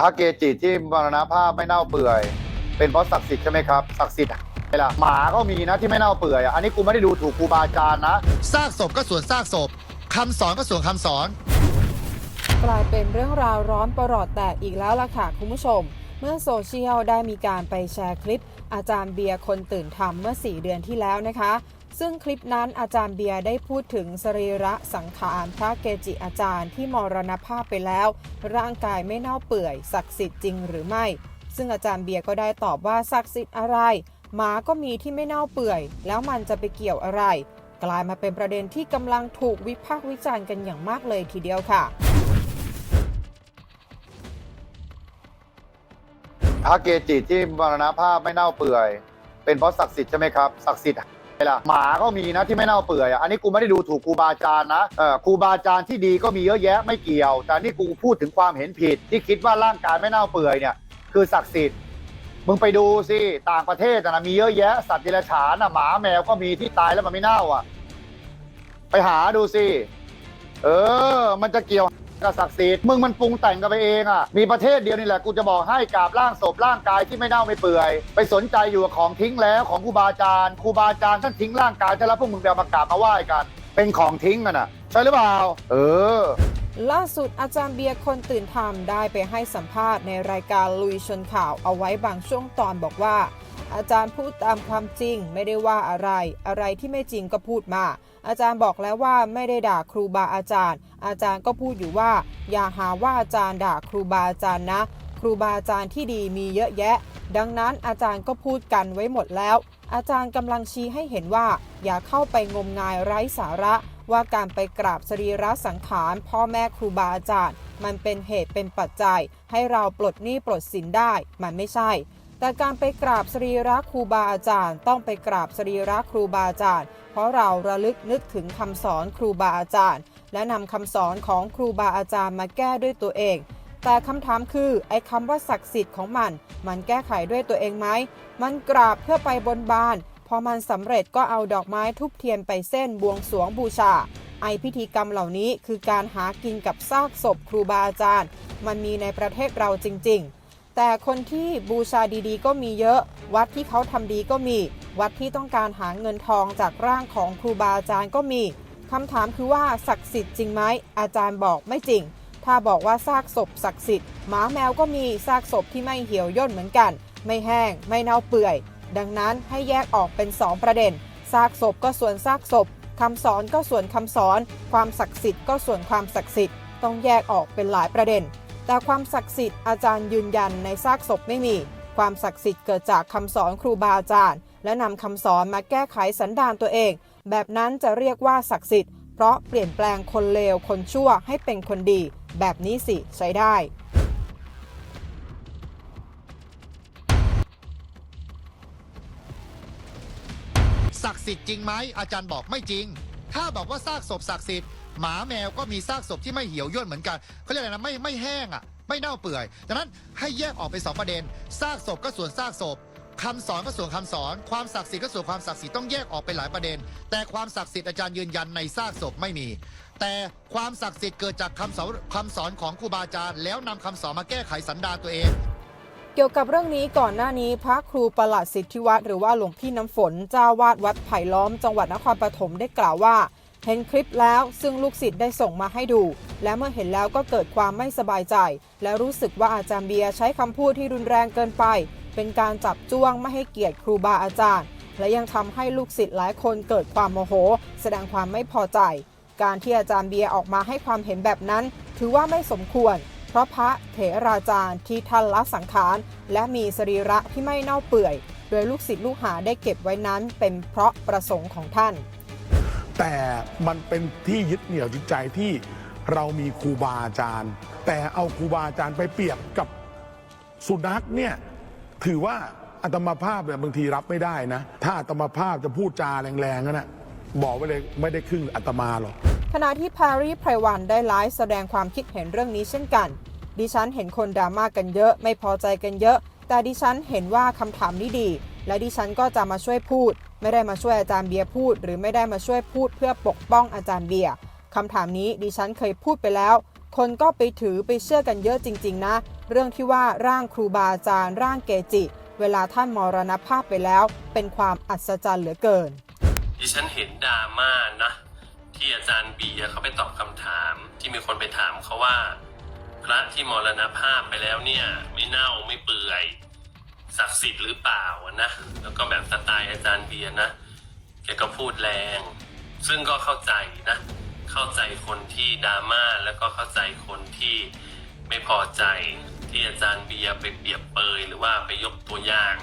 พระเกจิที่มรณภาพไม่เน่าเปื่อย เป็นเพราะศักดิ์สิทธิ์ใช่ไหมครับศักดิ์สิทธิ์อะไรล่ะหมาก็มีนะที่ไม่เน่าเปื่อยอะอันนี้กูไม่ได้ดูถูกครูบาอาจารย์นะ ซากศพก็ส่วนซากศพคำสอนก็ส่วนคำสอน กลายเป็นเรื่องราวร้อนประหลอดแตกอีกแล้วล่ะค่ะคุณผู้ชม เมื่อโซเชียลได้มีการไปแชร์คลิป อาจารย์เบียร์คนตื่นธรรมเมื่อ 4 เดือนที่แล้วนะคะ ซึ่งคลิปนั้นอาจารย์เบียร์ได้พูดถึงสรีระสังขารพระเกจิอาจารย์ที่มรณภาพไปแล้ว ร่างกายไม่เน่าเปื่อย ศักดิ์สิทธิ์จริงหรือไม่ ซึ่งอาจารย์เบียร์ก็ได้ตอบว่าศักดิ์สิทธิ์อะไรหมาก็มีที่ไม่เน่าเปื่อย แล้วมันจะไปเกี่ยวอะไร กลายมาเป็นประเด็นที่กำลังถูกวิพากษ์วิจารณ์กันอย่างมากเลยทีเดียวค่ะพระเกจิที่มรณภาพไม่เน่าเปื่อย เป็นเพราะศักดิ์สิทธิ์ใช่ไหมครับศักดิ์สิทธิ์ ล่ะหมาก็มีนะที่ไม่เน่าเปื่อยอะอันนี้กูไม่ได้ดูถูกครูบาอาจารย์นะเออครูบาอาจารย์ที่ดีก็มีเยอะแยะไม่เกี่ยว แต่นี่กูพูดถึงความเห็นผิด ที่คิดว่าร่างกายไม่เน่าเปื่อยเนี่ยคือศักดิ์สิทธิ์มึงไปดูสิต่างประเทศนะมีเยอะแยะสัตว์เดรัจฉานอะหมาแมวก็มีที่ตายแล้วมันไม่เน่าอะ ไปหาดูสิเออ มันจะเกี่ยว กับศักดิ์สิทธิ์มึงมันปรุงแต่งกันไปเองอะมีประเทศเดียวนี่แหละกูจะบอกให้กราบร่างศพร่างกายที่ไม่เน่าไม่เปื่อย ไปสนใจอยู่กับของทิ้งแล้วของครูบาอาจารย์ครูบาอาจารย์ท่านทิ้งร่างกายท่านแล้วพวกมึงไปเอามากราบมาไหว้กัน เป็นของทิ้งกันอะ ใช่หรือเปล่า เออ ล่าสุดอาจารย์เบียร์คนตื่นธรรมได้ไปให้สัมภาษณ์ในรายการลุยชนข่าวเอาไว้บางช่วงตอนบอกว่า อาจารย์พูดตามความจริงไม่ได้ว่าอะไร อะไรที่ไม่จริงก็พูดมา อาจารย์บอกแล้วว่าไม่ได้ด่าครูบาอาจารย์ อาจารย์ก็พูดอยู่ว่า อย่าหาว่าอาจารย์ด่าครูบาอาจารย์นะ ครูบาอาจารย์ที่ดีมีเยอะแยะ ดังนั้นอาจารย์ก็พูดกันไว้หมดแล้ว อาจารย์กำลังชี้ให้เห็นว่า อย่าเข้าไปงมงายไร้สาระ ว่าการไปกราบสรีระสังขารพ่อแม่ครูบาอาจารย์ มันเป็นเหตุเป็นปัจจัย ให้เราปลดหนี้ปลดสินได้ มันไม่ใช่แต่การไปกราบสรีระครูบาอาจารย์ ต้องไปกราบสรีระครูบาอาจารย์ เพราะเราระลึกนึกถึงคำสอนครูบาอาจารย์ และนำคำสอนของครูบาอาจารย์มาแก้ด้วยตัวเอง แต่คำถามคือไอ้คำว่าศักดิ์สิทธิ์ของมัน มันแก้ไขด้วยตัวเองไหม มันกราบเพื่อไปบนบาน พอมันสำเร็จก็เอาดอกไม้ทุบเทียนไปเส้นบวงสรวงบูชา ไอพิธีกรรมเหล่านี้คือการหากินกับซากศพครูบาอาจารย์ มันมีในประเทศเราจริง ๆแต่คนที่บูชาดีๆ ก็มีเยอะ วัดที่เขาทำดีก็มี วัดที่ต้องการหาเงินทองจากร่างของครูบาอาจารย์ก็มี คำถามคือว่าศักดิ์สิทธิ์จริงไหมอาจารย์บอกไม่จริง ถ้าบอกว่าซากศพศักดิ์สิทธิ์หมาแมวก็มีซากศพที่ไม่เหี่ยวย่นเหมือนกัน ไม่แห้ง ไม่เน่าเปื่อย ดังนั้นให้แยกออกเป็น 2 ประเด็นซากศพก็ส่วนซากศพคำสอนก็ส่วนคำสอน ความศักดิ์สิทธิ์ก็ส่วนความศักดิ์สิทธิ์ต้องแยกออกเป็นหลายประเด็น แต่ความศักดิ์สิทธิ์อาจารย์ยืนยันในซากศพไม่มี ความศักดิ์สิทธิ์เกิดจากคำสอนครูบาอาจารย์ และนำคำสอนมาแก้ไขสันดานตัวเอง แบบนั้นจะเรียกว่าศักดิ์สิทธิ์ เพราะเปลี่ยนแปลงคนเลวคนชั่วให้เป็นคนดี แบบนี้สิใช้ได้ศักดิ์สิทธิ์จริงไหมอาจารย์บอกไม่จริง ถ้าบอกว่าซากศพศักดิ์สิทธิ์หมาแมวก็มีซากศพที่ไม่เหี่ยวย่นเหมือนกันเขาเรียกอะไรนะไม่ไม่แห้งอะ ไม่เน่าเปื่อยดังนั้นให้แยกออกเป็นสองประเด็นซากศพก็ส่วนซากศพ คำสอนก็ส่วนคำสอน ความศักดิ์สิทธิ์ก็ส่วนความศักดิ์สิทธิ์ต้องแยกออกเป็นหลายประเด็น แต่ความศักดิ์สิทธิ์อาจารย์ยืนยันในซากศพไม่มี แต่ความศักดิ์สิทธิ์เกิดจากคำสอนคำสอนของครูบาอาจารย์แล้วนำคำสอนมาแก้ไขสันดานตัวเองเกี่ยวกับเรื่องนี้ก่อนหน้านี้พระครูประหลัดสิทธิวัตรหรือว่าหลวงพี่น้ำฝนเจ้าวาดวัดไผ่ล้อมจังหวัดนครปฐมได้กล่าวว่า เห็นคลิปแล้วซึ่งลูกศิษย์ได้ส่งมาให้ดู และเมื่อเห็นแล้วก็เกิดความไม่สบายใจ และรู้สึกว่าอาจารย์เบียร์ใช้คำพูดที่รุนแรงเกินไป เป็นการจับจ้วงไม่ให้เกียรติครูบาอาจารย์ และยังทำให้ลูกศิษย์หลายคนเกิดความโมโห แสดงความไม่พอใจ การที่อาจารย์เบียร์ออกมาให้ความเห็นแบบนั้น ถือว่าไม่สมควร เพราะพระเถราจารย์ที่ท่านละสังขาร และมีสรีระที่ไม่เน่าเปื่อย โดยลูกศิษย์ลูกหาได้เก็บไว้นั้นเป็นเพราะประสงค์ของท่าน แต่มันเป็นที่ยึดเหนี่ยวจิตใจที่เรามีครูบาอาจารย์ แต่เอาครูบาอาจารย์ไปเปรียบกับสุนัขเนี่ย ถือว่าอัตมาภาพเนี่ยบางทีรับไม่ได้นะ ถ้าอัตมาภาพจะพูดจาแรงๆนั่นนะบอกไว้เลยไม่ได้ครึ่งอัตมาหรอกขณะที่พารีไพรวันได้ไลฟ์แสดงความคิดเห็นเรื่องนี้เช่นกัน ดิฉันเห็นคนดราม่ากันเยอะไม่พอใจกันเยอะ แต่ดิฉันเห็นว่าคำถามนี้ดี และดิฉันก็จะมาช่วยพูด ไม่ได้มาช่วยอาจารย์เบียร์พูด หรือไม่ได้มาช่วยพูดเพื่อปกป้องอาจารย์เบียร์คำถามนี้ดิฉันเคยพูดไปแล้ว คนก็ไปถือไปเชื่อกันเยอะจริง ๆ นะ เรื่องที่ว่าร่างครูบาอาจารย์ ร่างเกจิ เวลาท่านมรณภาพไปแล้ว เป็นความอัศจรรย์เหลือเกิน ดิฉันเห็นดราม่านะ ที่อาจารย์เบียร์เขาไปตอบคำถามที่มีคนไปถามเขาว่า พระที่มรณภาพไปแล้วเนี่ย ไม่เน่าไม่เปื่อยศักดิ์สิทธิ์หรือเปล่าอะนะ แล้วก็แบบสไตล์อาจารย์เบียร์นะแกก็พูดแรง ซึ่งก็เข้าใจนะ เข้าใจคนที่ดราม่าแล้วก็เข้าใจคนที่ไม่พอใจ ที่อาจารย์เบียร์ไปเปรียบเปยหรือว่าไปยกตัวอย่าง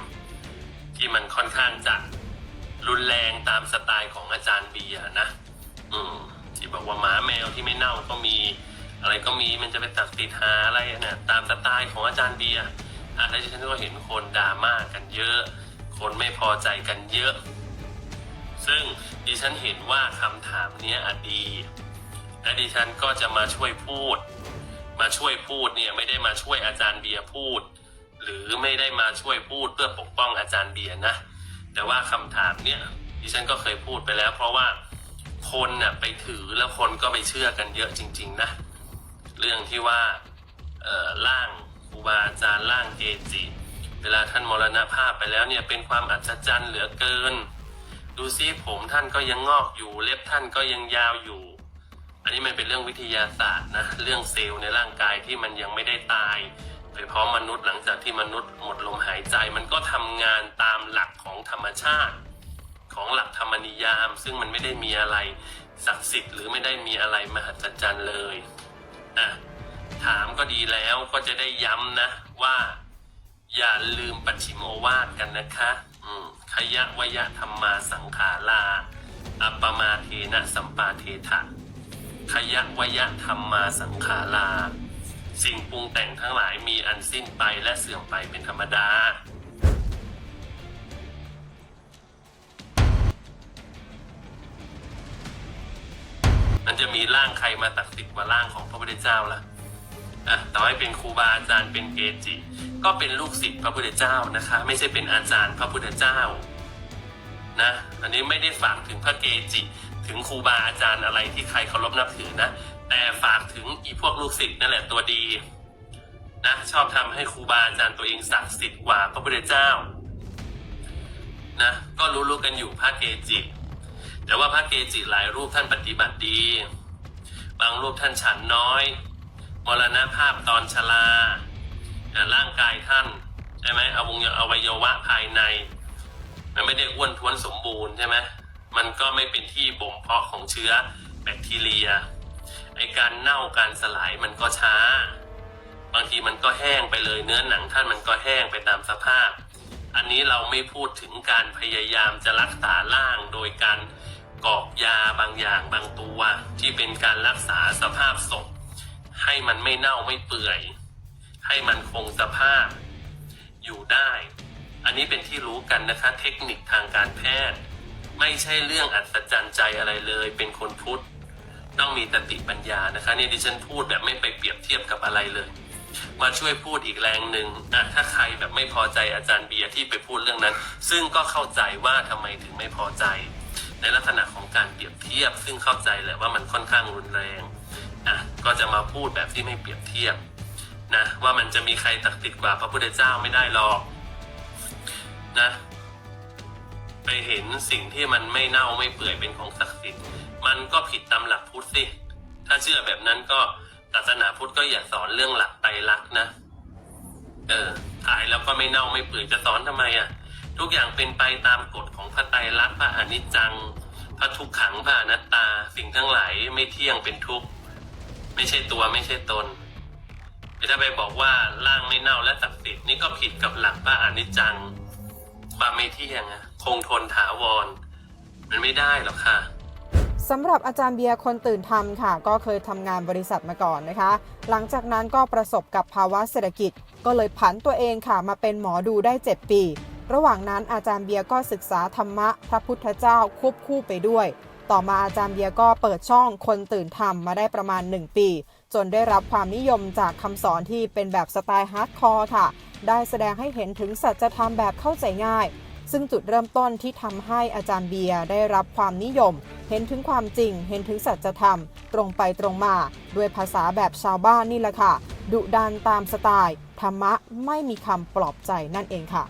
ที่มันค่อนข้างจะรุนแรงตามสไตล์ของอาจารย์เบียร์นะ อืมที่บอกว่าหมาแมวที่ไม่เน่าก็มี อะไรก็มีมันจะไปตักติดหาอะไรเนี่ยตามสไตล์ของอาจารย์เบียร์อะแล้วดิฉันก็เห็นคนดราม่ากันเยอะ คนไม่พอใจกันเยอะ ซึ่งดิฉันเห็นว่าคำถามเนี้ยอดีและดิฉันก็จะมาช่วยพูด มาช่วยพูดเนี่ยไม่ได้มาช่วยอาจารย์เบียร์พูด หรือไม่ได้มาช่วยพูดเพื่อปกป้องอาจารย์เบียร์นะ แต่ว่าคำถามเนี่ยดิฉันก็เคยพูดไปแล้ว เพราะว่าคนน่ะไปถือแล้วคนก็ไปเชื่อกันเยอะจริง ๆ นะ เรื่องที่ว่าเอ่อร่างครูบาอาจารย์ร่างเกจิเวลาท่านมรณภาพไปแล้วเนี่ยเป็นความอัศจรรย์เหลือเกิน ดูซิผมท่านก็ยังงอกอยู่เล็บท่านก็ยังยาวอยู่ อันนี้มันเป็นเรื่องวิทยาศาสตร์นะ เรื่องเซลล์ในร่างกายที่มันยังไม่ได้ตายไปพร้อมมนุษย์หลังจากที่มนุษย์หมดลมหายใจ มันก็ทำงานตามหลักของธรรมชาติ ของหลักธรรมนิยาม ซึ่งมันไม่ได้มีอะไรศักดิ์สิทธิ์หรือไม่ได้มีอะไรมหัศจรรย์เลยนะถามก็ดีแล้วก็จะได้ย้ำนะว่า อย่าลืมปัจฉิมโอวาทกันนะคะอืมขยะวยะธรรมาสังขาราอัปปมาเทนะสัมปาเทถะ ขยะวยะธรรมาสังขาราสิ่งปรุงแต่งทั้งหลายมีอันสิ้นไปและเสื่อมไปเป็นธรรมดา มันจะมีร่างใครมาตักสิทธิ์กว่าร่างของพระพุทธเจ้าล่ะอะต่อให้เป็นครูบาอาจารย์เป็นเกจิ ก็เป็นลูกศิษย์พระพุทธเจ้านะคะ ไม่ใช่เป็นอาจารย์พระพุทธเจ้านะ อันนี้ไม่ได้ฝากถึงพระเกจิ ถึงครูบาอาจารย์อะไรที่ใครเคารพนับถือนะ แต่ฝากถึงอีพวกลูกศิษย์นั่นแหละตัวดีนะชอบทำให้ครูบาอาจารย์ตัวเองศักดิ์สิทธิ์กว่าพระพุทธเจ้านะก็รู้ๆกันอยู่พระเกจิ แต่ว่าพระเกจิหลายรูปท่านปฏิบัติดี บางรูปท่านฉันน้อย มรณภาพตอนชราแต่ร่างกายท่านใช่ไหมอวงอวัยวะภายใน มันไม่ได้อ้วนท้วนสมบูรณ์ใช่ไหม มันก็ไม่เป็นที่บ่มเพาะของเชื้อแบคทีเรีย ไอการเน่าการสลายมันก็ช้า บางทีมันก็แห้งไปเลยเนื้อหนังท่านมันก็แห้งไปตามสภาพ อันนี้เราไม่พูดถึงการพยายามจะรักษาร่างโดยการกอกยาบางอย่างบางตัวที่เป็นการรักษาสภาพศพให้มันไม่เน่าไม่เปื่อย ให้มันคงสภาพอยู่ได้ อันนี้เป็นที่รู้กันนะคะเทคนิคทางการแพทย์ ไม่ใช่เรื่องอัศจรรย์ใจอะไรเลย เป็นคนพุทธต้องมีตติปัญญานะคะเนี่ยดิฉันพูดแบบไม่ไปเปรียบเทียบกับอะไรเลย มาช่วยพูดอีกแรงหนึ่งอะถ้าใครแบบไม่พอใจอาจารย์เบียร์ที่ไปพูดเรื่องนั้น ซึ่งก็เข้าใจว่าทำไมถึงไม่พอใจ ในลักษณะของการเปรียบเทียบ ซึ่งเข้าใจแหละว่ามันค่อนข้างรุนแรงอะก็จะมาพูดแบบที่ไม่เปรียบเทียบนะว่ามันจะมีใครตักติดกว่าพระพุทธเจ้าไม่ได้หรอกนะ ไปเห็นสิ่งที่มันไม่เน่าไม่เปื่อยเป็นของศักดิ์สิทธิ์มันก็ผิดตามหลักพุทธสิ ถ้าเชื่อแบบนั้นก็ศาสนาพุทธก็อย่าสอนเรื่องหลักไตรลักษณ์นะ เออตายแล้วก็ไม่เน่าไม่เปื่อยจะสอนทำไมอะ ทุกอย่างเป็นไปตามกฎของพระไตรลักษณ์พระอนิจจังพระทุกขังพระอนัตตา สิ่งทั้งหลายไม่เที่ยงเป็นทุกข์ไม่ใช่ตัวไม่ใช่ตนถ้าไปบอกว่าร่างไม่เน่าและศักดิ์สิทธิ์นี่ก็ผิดกับหลักพระอนิจจังความไม่เที่ยงอะ งทนถาวร มันไม่ได้หรอกค่ะ สำหรับอาจารย์เบียร์คนตื่นทำค่ะ ก็เคยทำงานบริษัทมาก่อนนะคะ หลังจากนั้นก็ประสบกับภาวะเศรษฐกิจ ก็เลยผันตัวเองค่ะมาเป็นหมอดูได้ 7 ปี ระหว่างนั้นอาจารย์เบียร์ก็ศึกษาธรรมะพระพุทธเจ้าควบคู่ไปด้วย ต่อมาอาจารย์เบียร์ก็เปิดช่องคนตื่นทำมาได้ประมาณ 1 ปี จนได้รับความนิยมจากคำสอนที่เป็นแบบสไตล์ฮาร์ดคอร์ค่ะ ได้แสดงให้เห็นถึงสัจธรรมแบบเข้าใจง่าย ซึ่งจุดเริ่มต้นที่ทำให้อาจารย์เบียร์ได้รับความนิยม เห็นถึงความจริง เห็นถึงสัจธรรม ตรงไปตรงมา ด้วยภาษาแบบชาวบ้านนี่แหละค่ะ ดุดันตามสไตล์ ธรรมะไม่มีคำปลอบใจนั่นเองค่ะ